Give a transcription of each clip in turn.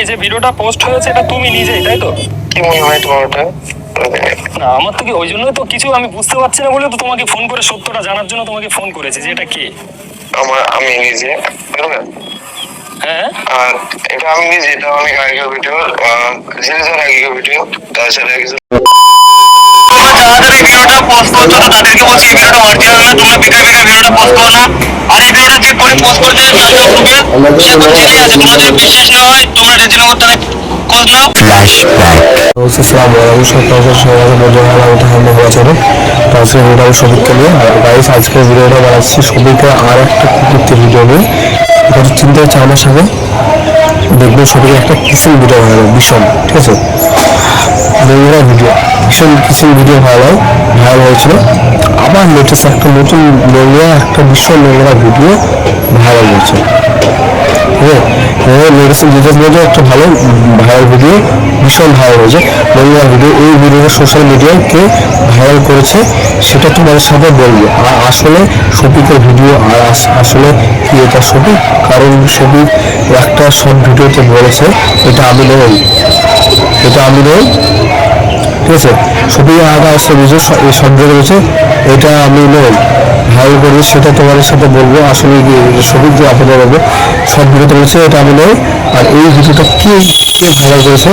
এই যে ভিডিওটা পোস্ট হয়েছে এটা তুমি নিজেই তাই তো? কি মনে হয় তোমার ওটা না আমার তো কি ওই জন্যই তো কিছু আমি বুঝতে পারছি না বলে তো তোমাকে ফোন করে সত্যটা জানার জন্য তোমাকে ফোন করেছি যে এটা কে? আমার আমি নিজে হ্যাঁ? আর এটা আমি নিজে এটা আমি আগেকার ভিডিও জিনিসের আগেকার ভিডিও তাছাড়া কিছু এই ভিডিওটা পোস্ট করছ তো তাদেরকে বলছি এই ভিডিওটা অরিজিনাল না তোমরা বেকার বেকার ভিডিওটা পোস্ট করো না আর এই ভিডিওটা চেক করে পোস্ট করছে চার্জ অফ রুবেল সে তো জেলে আছে তোমার যদি বিশ্বাস না হয় তোমরা রেজিনগর থানায় খোঁজ নাও আসসালামু আলাইকুম সকাল সকাল বছরে সবিককে নিয়ে আর গাইস আজকে ভিডিওটা বানাচ্ছি আর একটা কুকুরতে ভিডিও নিয়ে এটা চিন্তা হচ্ছে আমার সাথে দেখবেন সবিকে একটা কিসিং ভিডিও ভালো ভীষণ ঠিক আছে নোংরা ভিডিও ভীষণ কিসিং ভিডিও ভাইরাল ভাইরাল হয়েছিল। আবার লেটেস্ট একটা নতুন নোংরা একটা ভীষণ নোংরা ভিডিও ভাইরাল হয়েছে। হ্যাঁ মেডিসিন ডিটেলস মধ্যে একটা ভালো ভাইরাল ভিডিও ভীষণ ভাইরাল হয়েছে। নোংরা ভিডিও এই ভিডিওটা সোশ্যাল মিডিয়ায় কে ভাইরাল করেছে, সেটা তোমাদের সাথে বলব। আর আসলে শফিকের ভিডিও আর আস- আসলে কি এটা শফিক কারণ শফিক একটা শর্ট ভিডিওতে বলেছে, এটা আমি নই। এটা আমি নই। ঠিক আছে শফিক আগে আসছে বুঝে শব্দ রয়েছে, এটা আমি নই ভালো করে সেটা তোমাদের সাথে বলব। আসলে কি সবিক যে বলব সব ভিডিওতে রয়েছে, এটা আমি নই আর এই ভিডিওটা কে কে ভাইরাল করেছে?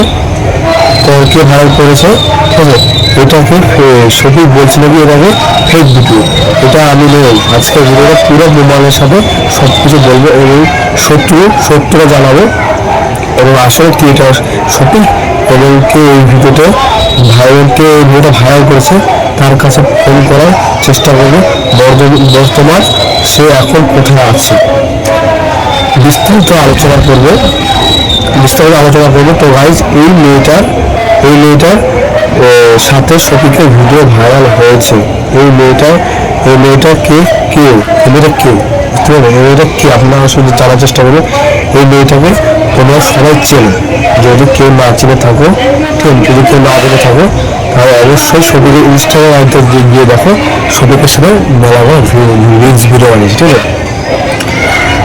তো কে ভাইরাল করেছে? ঠিক আছে? এটাকে সবিক বলছিল কি এটাকে? ফেক ভিডিও এটা আমি নই আজকের ভিডিওটা পুরো মোবাইলের সাথে সব কিছু বলব এবং সত্য, সত্যটা জানাব। এবং আসলে কি এটা সঠিক এবং কে এই ভিডিওতে ভাইরাল কে এই ভিডিওটা ভাইরাল করেছে, তার কাছে ফোন করার চেষ্টা করবে। বর্তমান সে এখন কোথায় আছে? বিস্তারিত আলোচনা করবে। বিস্তারিত আলোচনা করবে। তো গাইজ এই মেয়েটার এই মেয়েটার সাথে শফিকের ভিডিও ভাইরাল হয়েছে। এই মেয়েটার এই মেয়েটা কে? কে? এই মেয়েটা কে? বুঝতে পারবেন এই মেয়েটা কে? আপনারা শুধু জানার চেষ্টা করবেন। এই মেয়েটাকে তোমরা সবাই চেনো। যদি কেউ না চিনে থাকো, ঠিক, যদি কেউ না জেনে থাকো, তাহলে অবশ্যই ছবিকে ইনস্টাগ্রাম আইতে গিয়ে দেখো। ছবিকে সাথে মেলাবার রিলস ভিডিও বানিয়েছে, ঠিক আছে?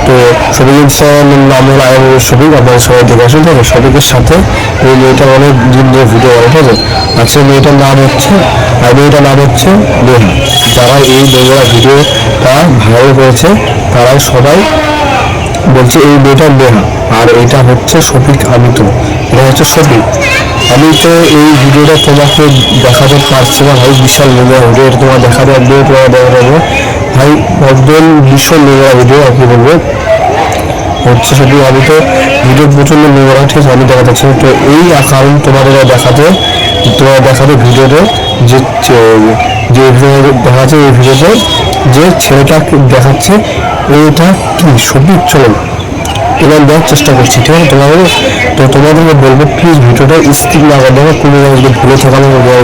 তো ছবি ইনস্টাগ্রামের নাম হলো আয়াম ছবি, আপনারা সবাই দেখে আসুন, ঠিক আছে? ছবিকের সাথে এই মেয়েটা অনেক দিন ধরে ভিডিও বানায়, ঠিক আছে? আচ্ছা মেয়েটার নাম হচ্ছে আর মেয়েটার নাম হচ্ছে নেহা। যারা এই নোংরা ভিডিওটা ভাইরাল করেছে তারা সবাই বলছে এই মেয়েটা নেহা আর এটা হচ্ছে শফিক আমিত এটা হচ্ছে শফিক আমি তো এই ভিডিওটা তোমাকে দেখাতে পারছি না ভাই বিশাল নোংরা ভিডিও এটা তোমার দেখাতে একদম তোমার দেখা যাবে ভাই একদম ভীষণ নোংরা ভিডিও আর কি বলব হচ্ছে শুধু আমি তো ভিডিও প্রচণ্ড নোংরা ঠিক আমি দেখাতে না। তো এই কারণ তোমাদের দেখাতে তোমার দেখাতে ভিডিওতে যে যে- যে ভিডিও দেখাচ্ছে এই ভিডিওতে যে ছেলেটা দেখাচ্ছে এটা কি সবই চলো এবার দেওয়ার চেষ্টা করছি, ঠিক আছে? তোমাদের তো তোমাদেরকে বলব প্লিজ ভিডিওটা স্কিপ না করে দেবো কোনো যদি ভুলে থাকা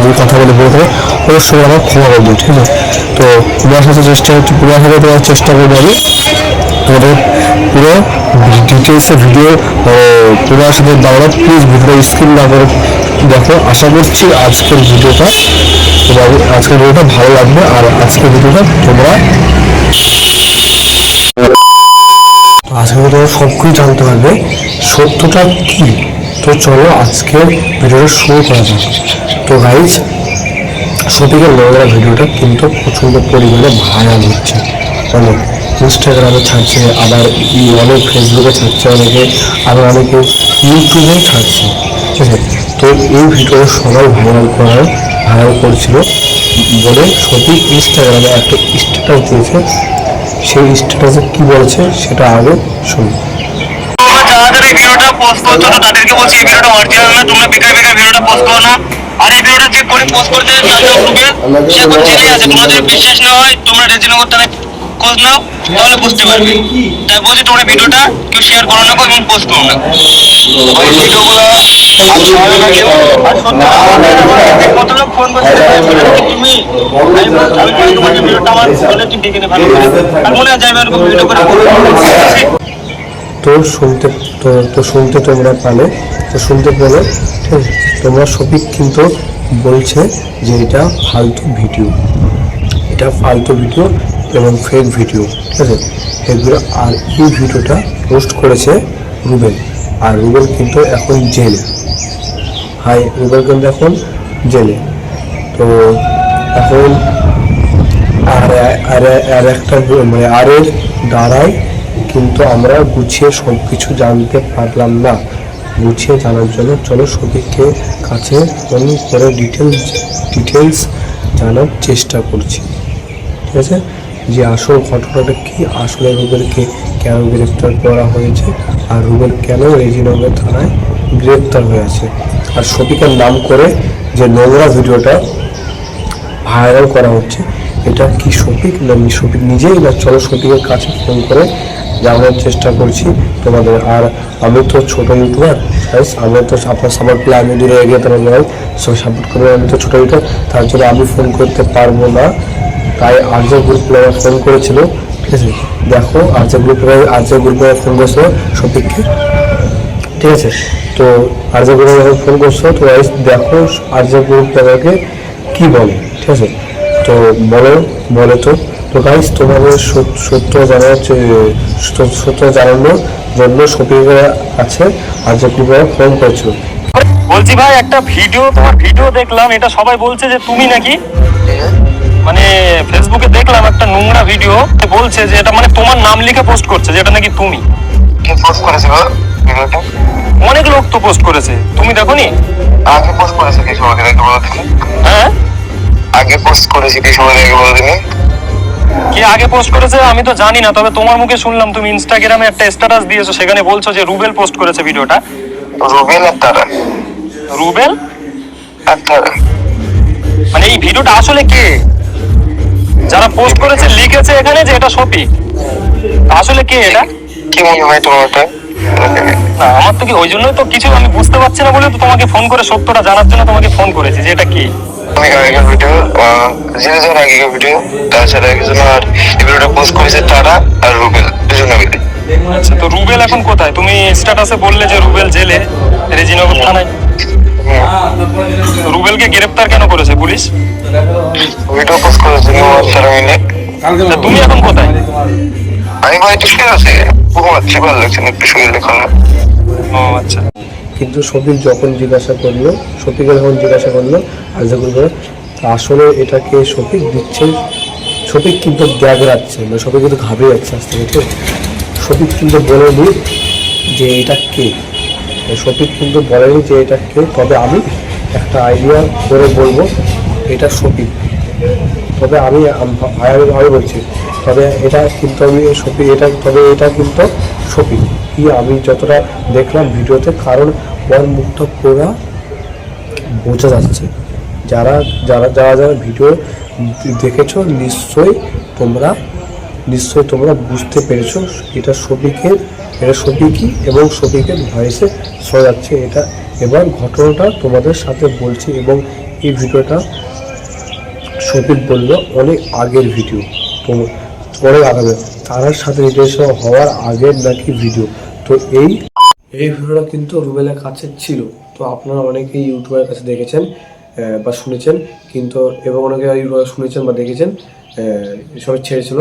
যদি কথা বলে বলে থাকো, অবশ্যই আমার ক্ষমা করে দিও, ঠিক আছে? তো তোমার সাথে চেষ্টা হচ্ছে তোমার সাথে তোমার চেষ্টা করব আমি। তোমাদের পুরো ডিটেলসে ভিডিও তোমার সাথে দাঁড়ানো প্লিজ ভিডিও স্কিপ না করে দেখো। আশা করছি আজকের ভিডিওটা তোমার আজকের ভিডিওটা ভালো লাগবে, আর আজকের ভিডিওটা তোমরা আজকে তোমরা সব কিছু জানতে পারবে। সত্যটা কি? তো চলো আজকে ভিডিওটা শুরু করা যাক। তো গাইজ শপিংয়ের নোংরা ভিডিওটা কিন্তু প্রচণ্ড পরিমাণে ভাইরাল হচ্ছে। অনেক ইনস্টাগ্রামে ছাড়ছে, আবার অনেক ফেসবুকে ছাড়ছে অনেকে, আবার অনেকে ইউটিউবেও ছাড়ছে। ঠিক আছে? তো এই ভিডিও সবাই ভাইরাল করার ভাইরাল করছিল বলে সঠিক ইনস্টাগ্রামে একটা স্ট্যাটাস দিয়েছে। সেই স্ট্যাটাসে কি বলেছে সেটা আগে শুনি এই ভিডিওটা পোস্ট করছ তো তাদেরকে বলছি এই ভিডিওটা অরিজিনাল না তোমরা বেকার বেকার ভিডিওটা পোস্ট করো না। আর এই ভিডিওটা চেক করে পোস্ট করছে চার্জ অফ সে তো জেলে আছে তোমার যদি বিশ্বাস না হয় তোমরা রেজিনগর থানায় খোঁজ নাও তাহলে বুঝতে পারবে। তাই বলছি তোমরা ভিডিওটা কেউ শেয়ার করো না এবং পোস্ট করো না। ওই ভিডিওগুলো শুনতে তো শুনতে তোমরা পালে তো শুনতে পেলে তোমরা সঠিক কিন্তু বলছে যে এটা ফালতু ভিডিও। এটা ফালতু ভিডিও এবং ফেক ভিডিও, ঠিক আছে? এগুলো আর এই ভিডিওটা পোস্ট করেছে রুবেল। আর রুবেল কিন্তু এখন জেলে। হাই, রুবেল কিন্তু এখন জেলে। তো এখন আর আর একটা মানে আরের দ্বারাই কিন্তু আমরা গুছিয়ে সব কিছু জানতে পারলাম না। গুছিয়ে জানার জন্য চলো সবিককে কাছে ফোন করে ডিটেলস ডিটেলস জানার চেষ্টা করছি। ঠিক আছে? যে আসল ঘটনাটা কি, আসলে রুবেলকে কেন গ্রেফতার করা হয়েছে আর রুবেল কেন রেজিনগর থানায় গ্রেফতার হয়ে আছে আর শফিকের নাম করে যে নোংরা ভিডিওটা ভাইরাল করা হচ্ছে, এটা কি শফিক? না শফিক নিজেই? না চলো শফিকের কাছে ফোন করে জানার চেষ্টা করছি তোমাদের। আর আমি তো ছোটো ইউটিউবার গাইস আমি তো আপনার সাপোর্ট পেলে আমি দূরে এগিয়ে তারা যাই। সো সাপোর্ট করবে আমি তো ছোটো ইউটিউবার, তার জন্য আমি ফোন করতে পারব না। তাই আর্য গ্রুপ প্লেয়ার ফোন করেছিল ঠিক আছে। দেখো Arya group Arya group phone করেছিল শফিককে ঠিক আছে? তো আর্য গ্রুপে যখন ফোন করছ, তো guys, দেখো আর্য গ্রুপ প্লেয়ারকে কি বলে, ঠিক আছে? তো বলো বলো তো। তো গাইস তোমাদের সত্য জানার সত্য- জানানোর জন্য শফিকের আছে, আর্য গ্রুপে ফোন করছ। বলছি ভাই, একটা ভিডিও তোমার ভিডিও দেখলাম, এটা সবাই বলছে যে তুমি নাকি? মানে ফেসবুকে দেখলাম একটা নোংরা ভিডিও বলছে যে এটা মানে তোমার নাম লিখে পোস্ট করছে যেটা নাকি তুমি। কি পোস্ট করেছিল ভিডিওটা অনেক লোক তো পোস্ট করেছে। তুমি দেখো নি আগে পোস্ট করেছে কি সময় আগে বলো তুমি। হ্যাঁ? আগে পোস্ট করেছে কি সময় আগে বলো তুমি। কি আগে পোস্ট করেছে আমি তো জানি না তবে তোমার মুখে শুনলাম তুমি ইনস্টাগ্রামে একটা স্ট্যাটাস দিয়েছ সেখানে বলছো যে রুবেল পোস্ট করেছে ভিডিওটা রুবেল আর রুবেল আর মানে এই ভিডিওটা আসলে কে? যারা পোস্ট করেছে লিখেছে এখানে যে এটা সপি আসলে কে এটা? কি মনে হয় তোমার ওটা? না আমার তো কি ওই জন্যই তো কিছু আমি বুঝতে পারছি না বলে তো তোমাকে ফোন করে সত্যটা জানার জন্য তোমাকে ফোন করেছি যে এটা কি। অনেক আগেকার ভিডিও জেনে যাওয়ার আগেকার ভিডিও তাছাড়া একজন আর এই ভিডিওটা পোস্ট করেছে তারা আর রুবেল দুজনে মিলে আচ্ছা তো রুবেল এখন কোথায়? তুমি স্ট্যাটাসে বললে যে রুবেল জেলে রেজিনগর থানায়। রুবেলকে গ্রেফতার কেন করেছে পুলিশ? ভিডিও পোস্ট করেছে তা তুমি এখন কোথায়? আমি বাড়িতে শুয়ে আছি। ঘুমাচ্ছি ভালো লাগছে না একটু শুয়ে লেখা ও আচ্ছা। কিন্তু শফিক যখন জিজ্ঞাসা করল শফিকে যখন জিজ্ঞাসা করল করে আসলে এটাকে শফিক দিচ্ছে? শফিক কিন্তু গ্যাগ রাখছে মানে শফিক কিন্তু ঘাবড়ে যাচ্ছে আস্তে থেকে ঠিক আছে? শফিক কিন্তু বলেনি যে এটা কে। শফিক কিন্তু বলেনি যে এটা কে। তবে আমি একটা আইডিয়া করে বলব, এটা শফিক তবে আমি আম- বলছি, তবে এটা কিন্তু আমি শফিক এটা তবে এটা কিন্তু শফিক কি আমি যতটা দেখলাম ভিডিওতে, কারণ ওর মুখটা পুরা বোঝা যাচ্ছে। যারা যারা যারা যারা ভিডিও দেখেছ, নিশ্চয়ই তোমরা নিশ্চয়ই তোমরা বুঝতে পেরেছ, এটা শফিকের এটা শফিকই এবং শফিকের ভয়েসে যাচ্ছে এটা। এবার ঘটনাটা তোমাদের সাথে বলছি এবং এই ভিডিওটা শফিক বলল অনেক আগের ভিডিও অনেক আগামী তারার সাথে রিলেশন হওয়ার আগের নাকি ভিডিও তো এই এই ভিডিওটা কিন্তু রুবেলের কাছে ছিল, তো আপনারা অনেকেই ইউটিউবের কাছে দেখেছেন বা শুনেছেন, কিন্তু, এবং অনেকে ইউটিউবে শুনেছেন বা দেখেছেন সবাই ছেড়েছিল।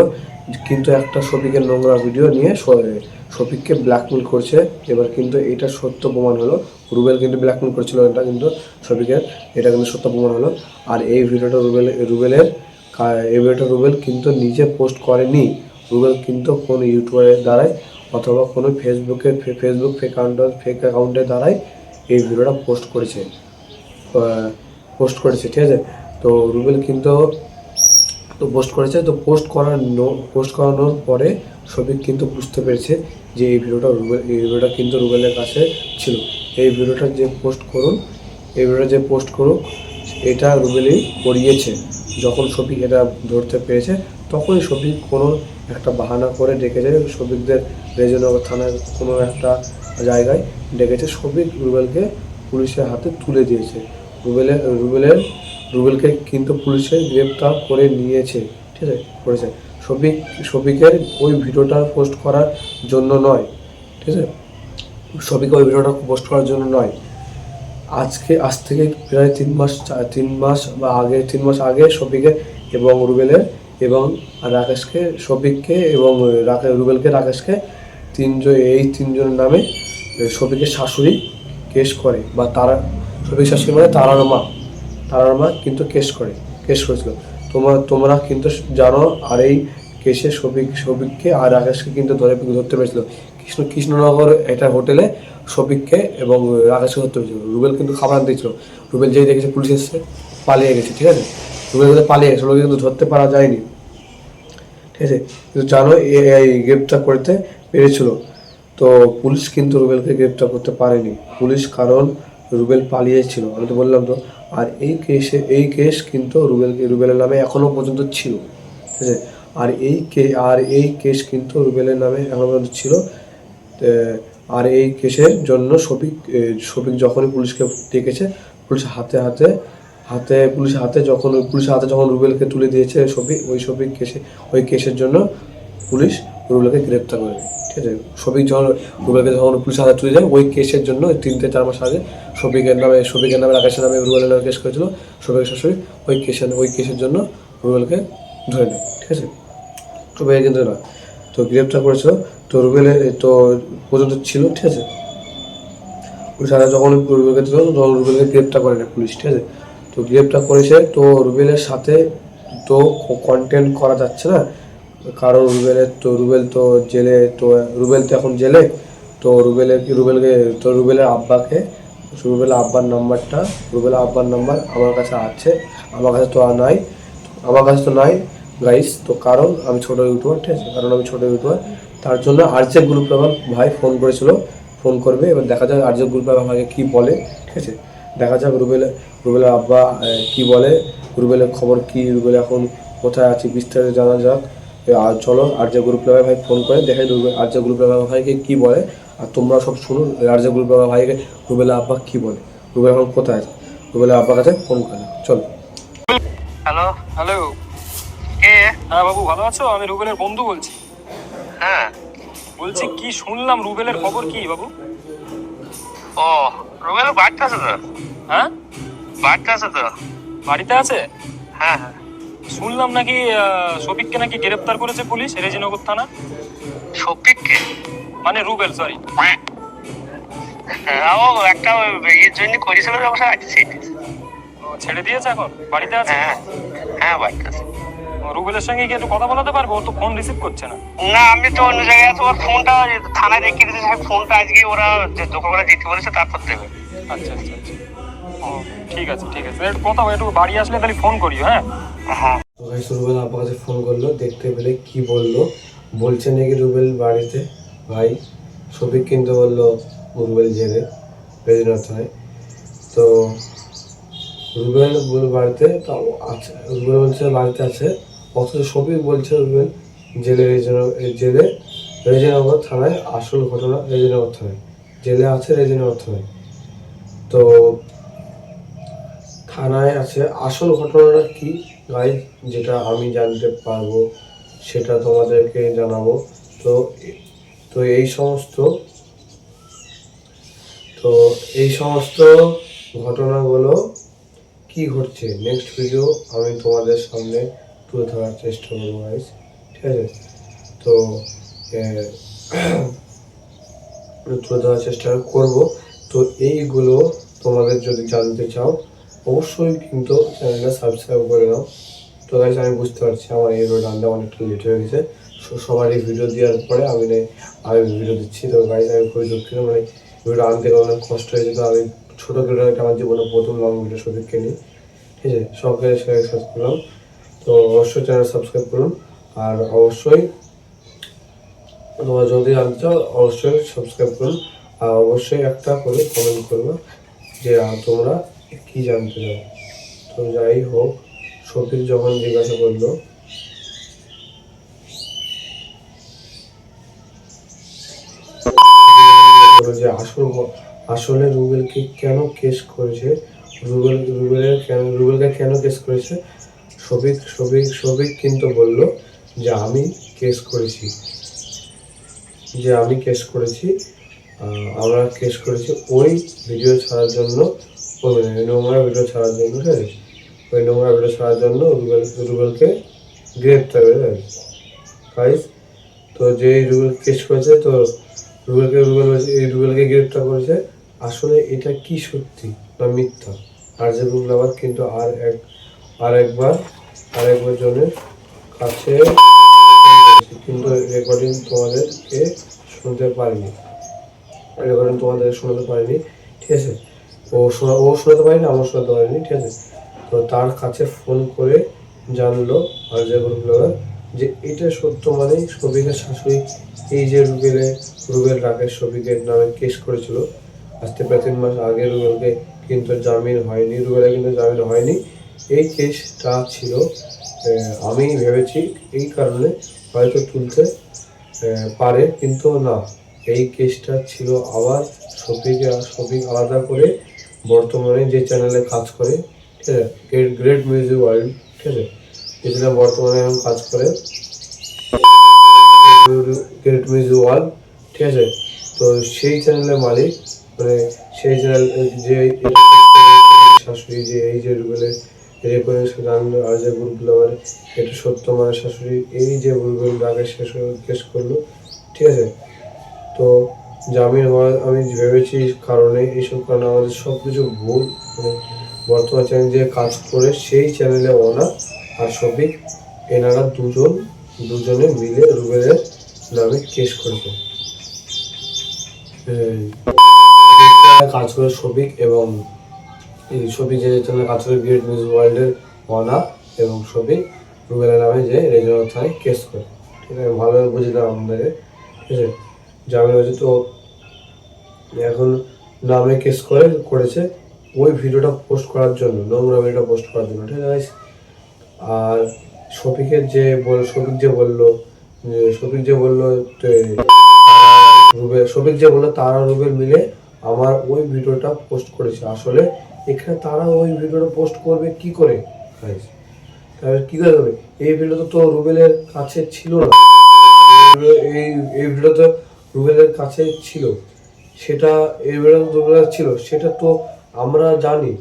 কিন্তু একটা শফিকের নোংরা ভিডিও নিয়ে শফিককে ব্ল্যাকমেল করছে। এবার কিন্তু এটা সত্য প্রমাণ হলো। রুবেল কিন্তু ব্ল্যাকমেল করছিল, এটা কিন্তু শফিকের, এটা কিন্তু সত্য প্রমাণ হলো। আর এই ভিডিওটা রুবেল, রুবেলের এই ভিডিওটা রুবেল কিন্তু নিজে পোস্ট করেনি। রুবেল কিন্তু কোনো ইউটিউবের দ্বারাই অথবা কোনো ফেসবুকে ফেসবুক ফেক অ্যাকাউন্ট ফেক অ্যাকাউন্টের দ্বারাই এই ভিডিওটা পোস্ট করেছে। পোস্ট করেছে, ঠিক আছে? তো রুবেল কিন্তু তো পোস্ট করেছে। তো পোস্ট করার পোস্ট করানোর পরে সবিক কিন্তু বুঝতে পেরেছে যে এই ভিডিওটা রুবেল, এই ভিডিওটা কিন্তু রুবেলের কাছে ছিল। এই ভিডিওটা যে পোস্ট করুন, এই ভিডিওটা যে পোস্ট করুক, এটা রুবেলই করিয়েছে। যখন সবিক এটা ধরতে পেরেছে, তখনই সবিক কোনো একটা বাহানা করে ডেকেছে। সবিকদের রেজনগর থানার কোনো একটা জায়গায় ডেকেছে। সবিক রুবেলকে পুলিশের হাতে তুলে দিয়েছে। রুবেলের রুবেলের রুবেলকে কিন্তু পুলিশে গ্রেপ্তার করে নিয়েছে, ঠিক আছে, করেছে। শফিক, শফিকের ওই ভিডিওটা পোস্ট করার জন্য নয়, ঠিক আছে? শফিক ওই ভিডিওটা পোস্ট করার জন্য নয়। আজকে, আজ থেকে প্রায় তিন মাস তিন মাস বা আগে, তিন মাস আগে শফিকে এবং রুবেলের এবং রাকেশকে, শফিককে এবং রুবেলকে রাকেশকে তিনজন, এই তিনজনের নামে শফিকের শাশুড়ি কেস করে বা তারা শফিক শাশুড়ি মানে তারার মা। তারার মা কিন্তু কেস করে, কেস করেছিল। তোমরা তোমরা কিন্তু জানো আর এই কেসে শফিক শফিককে আর আকাশকে কিন্তু ধরে, ধরতে পেরেছিল। কৃষ্ণ, কৃষ্ণনগর একটা হোটেলে শফিককে এবং আকাশকে ধরতে পেরেছিল। রুবেল কিন্তু খাবার আনতে ছিল রুবেল যেই দেখেছে পুলিশ এসছে, পালিয়ে গেছে, ঠিক আছে? রুবেল কিন্তু পালিয়ে গেছে ওকে কিন্তু ধরতে পারা যায়নি। ঠিক আছে? কিন্তু জানো এই গ্রেপ্তার করতে পেরেছিল। তো পুলিশ কিন্তু রুবেলকে গ্রেপ্তার করতে পারেনি। পুলিশ কারণ রুবেল পালিয়েছিল। আমি তো বললাম তো আর এই কেসে, এই কেস কিন্তু রুবেলকে রুবেলের নামে এখনও পর্যন্ত ছিল, ঠিক আছে? আর এই কে, আর এই কেস কিন্তু রুবেলের নামে এখনও পর্যন্ত ছিল আর এই কেসের জন্য শফিক শফিক যখনই পুলিশকে ডেকেছে, পুলিশ হাতে হাতে হাতে, পুলিশ হাতে যখন পুলিশের হাতে যখন রুবেলকে তুলে দিয়েছে শফিক, ওই শফিক কেসে, ওই কেসের জন্য পুলিশ রুবেলকে গ্রেপ্তার করে আছে শফিক যখন রুবেলকে যখন পুলিশের হাতে তুলে যায় ওই কেসের জন্য ওই তিন চার মাস আগে শফিকের নামে শফিকের নামে আকাশের নামে রুবেলের নামে কেস করেছিল শফিকের শাশুড়ি। ওই কেসের ওই কেসের জন্য রুবেলকে ধরে নেয়, ঠিক আছে? রুবেল কিন্তু না, তো গ্রেপ্তার করেছিল, তো রুবেলের তো পর্যন্ত ছিল, ঠিক আছে? পুলিশ হাতে যখন রুবেলকে দিল, তখন রুবেলকে গ্রেপ্তার করে নেয় পুলিশ, ঠিক আছে? তো গ্রেপ্তার করেছে তো রুবেলের সাথে তো কন্টেন্ট করা যাচ্ছে না। কারণ রুবেলের তো রুবেল তো জেলে, তো রুবেল তো এখন জেলে, তো রুবেলের রুবেলকে, তো রুবেলের আব্বাকে, রুবেলের আব্বার নাম্বারটা, রুবেলের আব্বার নাম্বার আমার কাছে আছে, আমার কাছে তো আর নাই, আমার কাছে তো নাই গাইস তো কারণ আমি ছোটো ইউটিউবার, ঠিক আছে? কারণ আমি ছোটো ইউটিউবার, তার জন্য আরজে গ্রুপ আমার ভাই ফোন করেছিল, ফোন করবে, এবার দেখা যাক আরজে গ্রুপ আমাকে কী বলে, ঠিক আছে? দেখা যাক রুবেলের রুবেলের আব্বা কি বলে, রুবেলের খবর কি, রুবেল এখন কোথায় আছে বিস্তারিত জানা যাক। আর চলো আরজে গ্রুপ ভাই ফোন করে দেখাই রুবেল আরজে গ্রুপ ভাইকে কি বলে আর তোমরা সব শুনো আরজে গ্রুপ ভাইকে রুবেলের আব্বা কি বলে। রুবেল এখন কোথায় আছে? রুবেলের আব্বার কাছে ফোন করে চলো। হ্যালো হ্যালো কে? হ্যাঁ বাবু ভালো আছো? আমি রুবেলের বন্ধু বলছি। হ্যাঁ। বলছি কি শুনলাম? রুবেলের খবর কি বাবু? ও রুবেল বাড়িতে আছে তো? হ্যাঁ? বাড়িতে আছে তো? বাড়িতে আছে? হ্যাঁ হ্যাঁ। শুনলাম নাকি শফিককে নাকি গ্রেপ্তার করেছে পুলিশ রেজিনগর থানা। শফিককে? মানে রুবেল সরি হ্যাঁ ও একটা ইয়ের জন্য করেছিল ব্যবসা আছে ছেড়ে দিয়েছে। এখন? বাড়িতে আছে? হ্যাঁ হ্যাঁ বাড়িতে আছে। রুবেলের সঙ্গে কি একটু কথা বলাতে পারব? ও তো ফোন রিসিভ করছে না। না আমি তো অন্য জায়গায় আছি ওর ফোনটা থানায় রেখে দিয়েছে ফোনটা আজকে ওরা যে দোকানে দিতে বলেছে তারপর দেবে। আচ্ছা আচ্ছা আচ্ছা। ঠিক আছে ঠিক আছে। একটু একটু বাড়ি আসলে তাহলে ফোন করিও হ্যাঁ? হ্যাঁ। তো রুবেল আব্বার কাছে ফোন করল, দেখতে পেলে কি বলল। বলছে নাকি রুবেল বাড়িতে? ভাই শফিক কিন্তু বলল রুবেল জেলে, বেদিনাথ হয় তো রুবেল বলল বাড়িতে তাও আছে, রুবেল বলছে বাড়িতে আছে। অথচ শফিক বলছে রুবেল জেলে জেলে, রেজিনগর থানায় আসল ঘটনা রেজিনগর থানায়। জেলে আছে রেজিনগর থানায়। তো থানায় আছে। আসল ঘটনাটা কি? গাই যেটা আমি জানতে পারব, সেটা তোমাদেরকে জানাব। তো তো এই সমস্ত, তো এই সমস্ত ঘটনাগুলো কি ঘটছে? নেক্সট ভিডিও আমি তোমাদের সামনে তুলে ধরার চেষ্টা করব গাইস ঠিক আছে? তো তুলে ধরার চেষ্টা করব। তো এইগুলো তোমাদের যদি জানতে চাও অবশ্যই কিন্তু চ্যানেলটা সাবস্ক্রাইব করে নাও। তো গাইস আমি বুঝতে পারছি আমার এই আনতে অনেকটা লেট হয়ে গেছে। সো- সবার এই ভিডিও দেওয়ার পরে আমি আমি ভিডিও দিচ্ছি। তো গাইস আমি খুবই দুঃখিত। মানে ভিডিও আনতে গেলে অনেক কষ্ট হয়েছে তো আমি ছোটো ভিডিও একটা আমার জীবনে প্রথম লং ভিডিও সবিককে নিয়ে ঠিক আছে? সবকে সাবস্ক্রাইব করলাম তো অবশ্যই চ্যানেল সাবস্ক্রাইব করুন। আর অবশ্যই তোমরা যদি জানতে চাও, অবশ্যই সাবস্ক্রাইব করুন। আর অবশ্যই একটা করে কমেন্ট করবে যে, তোমরা কি জানতে চাও? তো যাই হোক শফিক যখন জিজ্ঞাসা করল যে আসল আসলে রুবেলকে কেন কেস করেছে? রুবেল, রুবেলের কেন, রুবেলকে কেন কেস করেছে? শফিক শফিক শফিক কিন্তু বলল যে আমি কেস করেছি। যে আমি কেস করেছি আমরা কেস করেছি ওই ভিডিও ছাড়ার জন্য নোংরা ভিডিও ছাড়ার জন্য আছে ওই নোংরা ভিডিও ছাড়ার জন্য রুবেল, রুবেলকে গ্রেপ্তার করে গাইস তো যে রুবেল কেস করেছে তো রুবেলকে, রুবেল এই রুবেলকে গ্রেপ্তার করেছে। আসলে এটা কি সত্যি না মিথ্যা? আর যে আবার কিন্তু আর এক, আর একবার আর একবার জনের কাছে কিন্তু রেকর্ডিং তোমাদেরকে শুনতে পারিনি। রেকর্ডিং তোমাদের শোনাতে পারিনি, ঠিক আছে? ও শোনা, ও শোনাতে পারিনি, আমার শোনাতে পারিনি, ঠিক আছে? তো তার কাছে ফোন করে জানলো আর যে ব্লগার যে এটা সত্য মানেই সবিকের শাশুড়ি এই যে রুবেলে, রুবেল রাকেশ সবিকের নামে কেস করেছিল। আজ থেকে প্রায় তিন মাস আগে রুবেলকে কিন্তু জামিন হয়নি রুবেলে কিন্তু জামিন হয়নি। এই কেসটা ছিল আমি ভেবেছি এই কারণে হয়তো তুলতে পারে, কিন্তু না। এই কেসটা ছিল আবার শফিক শফিক আলাদা করে বর্তমানে যে চ্যানেলে কাজ করে, ঠিক আছে? গ্রেট গ্রেট মিউজিক ওয়ার্ল্ড ঠিক আছে? চ্যানেলে বর্তমানে এখন কাজ করে। গ্রেট মিউজিক ওয়ার্ল্ড ঠিক আছে? তো সেই চ্যানেলের মালিক মানে সেই চ্যানেল যে শাশুড়ি, যে এই যে রুবেলের গান আর যে গ্রুপগুলো আবার, এটা সত্য মানে শাশুড়ি, এই যে রুবেল ডাকে শেষ কেস করল, ঠিক আছে? তো জামিন হওয়ার আমি ভেবেছি কারণে এইসব কারণে আমাদের সব কিছু ভুল মানে বর্তমান চ্যানেল যে কাজ করে সেই চ্যানেলে ওনার আর সবিক এনারা দুজন, দুজনে মিলে রুবেলের নামে কেস করেছে। কাজ করে সবিক এবং এই সবিক যে চ্যানেলে কাজ করে গ্রেট নিউজ ওয়ার্ল্ডের ওনার এবং সবিক রুবেলের নামে যে রেজনাল থানায় কেস করে। ঠিক আছে ভালোভাবে বুঝলাম আপনাদের ঠিক আছে, জামিন হয়েছে তো এখন নামে কেস করে, করেছে, ওই ভিডিওটা পোস্ট করার জন্য, নোংরা ভিডিওটা পোস্ট করার জন্য, ঠিক আছে আর শফিকের যে বল, শফিক যে বলল শফিক যে বলল রুবেল, শফিক যে বলল তারা রুবেল মিলে আমার ওই ভিডিওটা পোস্ট করেছে। আসলে এখানে তারা ওই ভিডিওটা পোস্ট করবে কি করে? তাহলে কি করে হবে? এই ভিডিও তো রুবেলের কাছে ছিল না। এই এই ভিডিও তো রুবেলের কাছে ছিল। সেটা ভিডিও ছিল, সেটা তো আমরা জানি।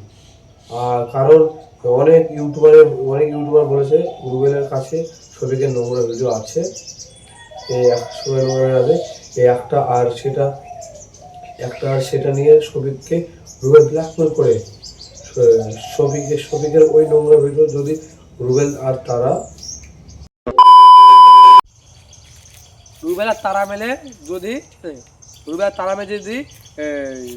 আর কারণ অনেক ইউটিউবারে, অনেক ইউটিউবার বলেছে, রুবেলের কাছে ছবিকে নোংরা ভিডিও আছে। এই একশো নোংরা আছে, এই একটা আর সেটা, একটা আর সেটা নিয়ে সবিককে রুবেল ব্ল্যাকমেল করে সবিকের সবিকের ওই নোংরা ভিডিও যদি রুবেল আর তারা রুবেলার তারা মেলে যদি রুবেলার তারা মেলে যদি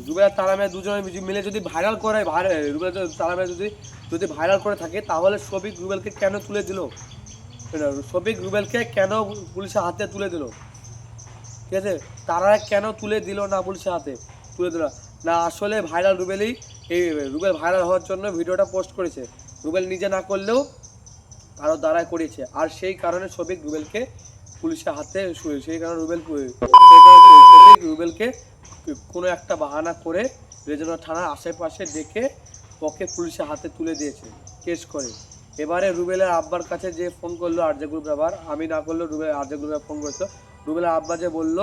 রুবেলার তারামে দুজনে মিলে- যদি ভাইরাল করে রুবেল তারা মেলে যদি যদি ভাইরাল করে থাকে, তাহলে শফিক রুবেলকে কেন তুলে দিল? শফিক রুবেলকে কেন পুলিশের হাতে তুলে দিল? ঠিক আছে? তারা কেন তুলে দিল না পুলিশের হাতে তুলে দিল? না, আসলে ভাইরাল রুবেলই এই, রুবেল ভাইরাল হওয়ার জন্য ভিডিওটা পোস্ট করেছে। রুবেল নিজে না করলেও কারও দ্বারাই করেছে। আর সেই কারণে শফিক রুবেলকে পুলিশের হাতে সেই কারণে রুবেল সেই কারণে শফিক রুবেলকে কোনো একটা বাহানা করে রেজনা থানার আশেপাশে ডেকে ওকে পুলিশের হাতে তুলে দিয়েছে কেস করে। এবারে রুবেলের আব্বার কাছে যে ফোন করল আর্য গ্রুপ আবার আমি না করলেও রুবেল আরজে গ্রুপে ফোন করেছিল। রুবেলের আব্বা যে বলল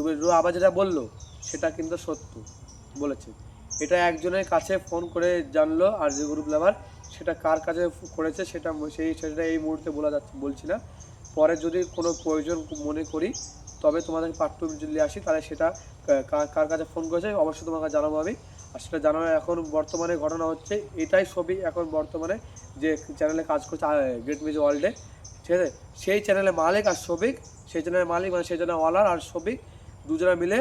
রুবেল রু আবার যেটা বলল সেটা কিন্তু সত্য বলেছে। এটা একজনের কাছে ফোন করে জানলো আর যে গ্রুপ লাভার সেটা কার কাছে করেছে সেটা সেই সেটা এই মুহূর্তে বলা যাচ্ছে বলছি না। পরে যদি কোনো প্রয়োজন মনে করি, তবে তোমাদের টু যদি আসি, তাহলে সেটা কার কাছে ফোন করেছে অবশ্যই তোমাকে জানাব আমি। আর সেটা জানানো এখন বর্তমানে ঘটনা হচ্ছে, এটাই ছবি এখন বর্তমানে যে চ্যানেলে কাজ করছে গ্রেট মিউজ ওয়ার্ল্ডে ঠিক আছে? সেই চ্যানেলের মালিক আর সবিক, সেই চ্যানেলের মালিক মানে সেই চ্যানেলের ওয়ালার আর সবিক দুজনে মিলে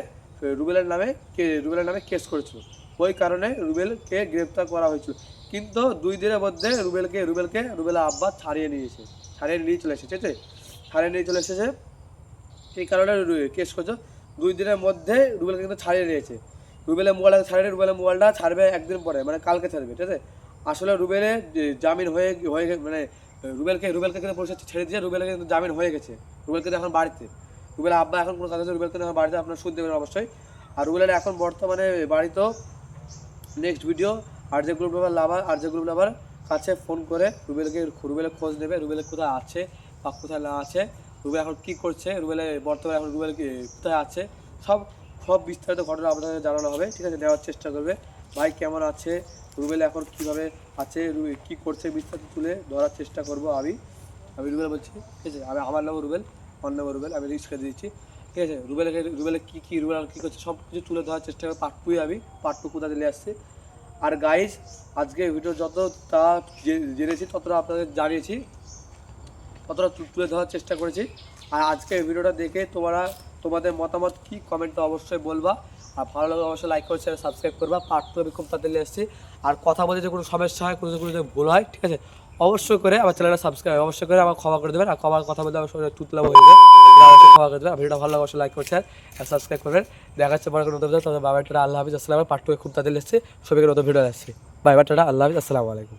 রুবেলের নামে কে রুবেলের নামে কেস করেছিল। ওই কারণে রুবেলকে গ্রেপ্তার করা হয়েছিল। কিন্তু দুই দিনের মধ্যে রুবেলকে রুবেলকে, রুবেলা আব্বা ছাড়িয়ে নিয়েছে ছাড়িয়ে নিয়ে চলে এসেছে, ঠিক আছে? ছাড়িয়ে নিয়ে চলে এসেছে, সেই কারণে কেস করছ। দুই দিনের মধ্যে রুবেলকে কিন্তু ছাড়িয়ে নিয়েছে। রুবেলের মোবাইলটা ছাড়িয়ে রুবেলের মোবাইলটা ছাড়বে একদিন পরে মানে কালকে ছাড়বে, ঠিক আছে? আসলে রুবেলের জামিন হয়ে হয়ে মানে রুবেলকে রুবেলকে কিন্তু পুলিশ ছেড়ে দিয়ে রুবেলকে কিন্তু জামিন হয়ে গেছে। রুবেল কিন্তু এখন বাড়িতে। রুবেল আব্বা এখন কোনো কাজ আছে রুবেল কিন্তু এখন বাড়িতে, আপনার শুনতে পারেন অবশ্যই। আর রুবেলের এখন বর্তমানে বাড়িতেও নেক্সট ভিডিও আর যে গ্রুপ নাম্বার লাভার আর যে গ্রুপ নাম্বার কাছে ফোন করে, রুবেলকে, রুবেলের খোঁজ নেবে রুবেলের কোথায় আছে বা কোথায় না আছে, রুবেল এখন কী করছে, রুবেলের বর্তমানে এখন রুবেল কোথায় আছে, সব সব বিস্তারিত ঘটনা আপনাদের জানানো হবে, ঠিক আছে নেওয়ার চেষ্টা করবে। ভাই কেমন আছে, রুবেল এখন কীভাবে আছে রু- কী করছে বিস্তারিত তুলে ধরার চেষ্টা করব আমি। আমি রুবেল বলছি, ঠিক আছে, আমি, আমার নাম রুবেল নাম রুবেল, আমি রিস্ক দিয়েছি, ঠিক আছে, রুবেলকে রুবেলে কী কী, রুবেল কী করছে সব কিছু তুলে ধরার চেষ্টা করে পার্ট টুই আমি পার্ট টু কোথা দিলে আসছে আর গাইজ আজকে ভিডিও যত তা জে- জেনেছি ততটা আপনাদের জানিয়েছি, ততটা তুলে ধরার চেষ্টা করেছি। আর আজকে ভিডিওটা দেখে তোমরা, তোমাদের মতামত কি কমেন্টে অবশ্যই বলবা। আর ভালো লাগলে অবশ্যই লাইক করে চ্যানেল সাবস্ক্রাইব করবা। পার্ট টু আমি খুব তাড়াতাড়ি এসেছি। আর কথা বলতে যে কোনো সমস্যা হয়, কোনো কোনো যদি ভুল হয়, ঠিক আছে? অবশ্যই করে আমার চ্যানেলটা সাবস্ক্রাইব অবশ্যই করে আমার ক্ষমা করে দেবেন। আর ক্ষমা কথা বলতে অবশ্যই তুতলা হয়ে যাবে ভিডিওটা ভালো লাগে লাইক করছে আর সাবস্ক্রাইব করবেন দেখা যাচ্ছে পরে নতুন ভিডিও, বাবা টাটা আল্লাহ হাফিজ আসসালাম পার্ট টু খুব তাদের এসেছে সবাইকে নতুন ভিডিও আসছে বাই বাই টাটা আল্লাহ হাফিজ আসসালামু আলাইকুম।